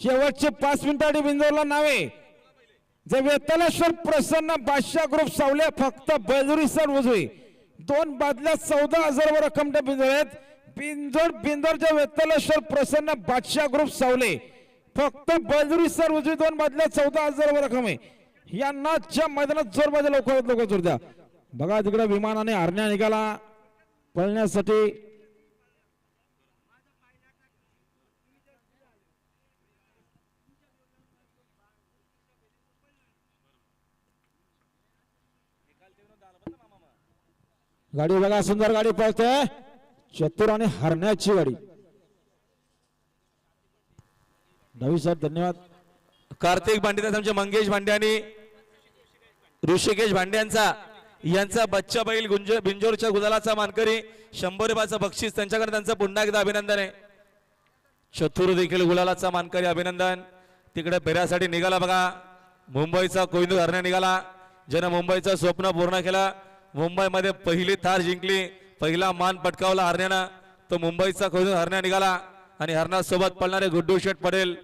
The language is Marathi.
शेवटचे पाच मिनिटांनी बिंदूला नावे. जे वेतलेश्वर प्रसन्न बादशाह ग्रुप सावले फक्त बैजुरी सर उजवी. दोन बादल्या चौदा हजार वर रक्कम त्या बिंदूर आहेत. बिंदोड बिंदोरच्या वेतलेश्वर प्रसन्न बादशाह ग्रुप सावले. फक्त बैजुरी सर उजवी दोन बादल्या चौदा हजार वर रक्कम आहे. यांना च्या मैदानात जोर बाजा लवकरात लवकर जोर द्या बघा तिकडे विमानाने हरण्या निघाला. पळण्यासाठी गाडी बघा सुंदर गाडी पळते. चतुर आणि हरण्याची गाडी. नवी साहेब धन्यवाद. कार्तिक भांडे आमचे मंगेश भांडे आणि ऋषिकेश भांड्यांचा यांचा. बच्चा बैल गुंज बिंजोरच्या गुलालाचा मानकरी. शंभर रुपयाचा बक्षीस त्यांच्याकडे त्यांचं पुन्हा एकदा अभिनंदन आहे. चतुर देखील गुलालाचा मानकरी अभिनंदन. तिकडे फेऱ्यासाठी निघाला बघा. मुंबईचा कोहिनूर हरण्या निघाला. ज्यानं मुंबईचं स्वप्न पूर्ण केलं मुंबईमध्ये पहिली थार जिंकली पहिला मान पटकावला हरण्यानं तो मुंबईचा कोहिनूर हरण्या निघाला आणि हरण्यासोबत पडणारे गुड्डू शेठ पडेल.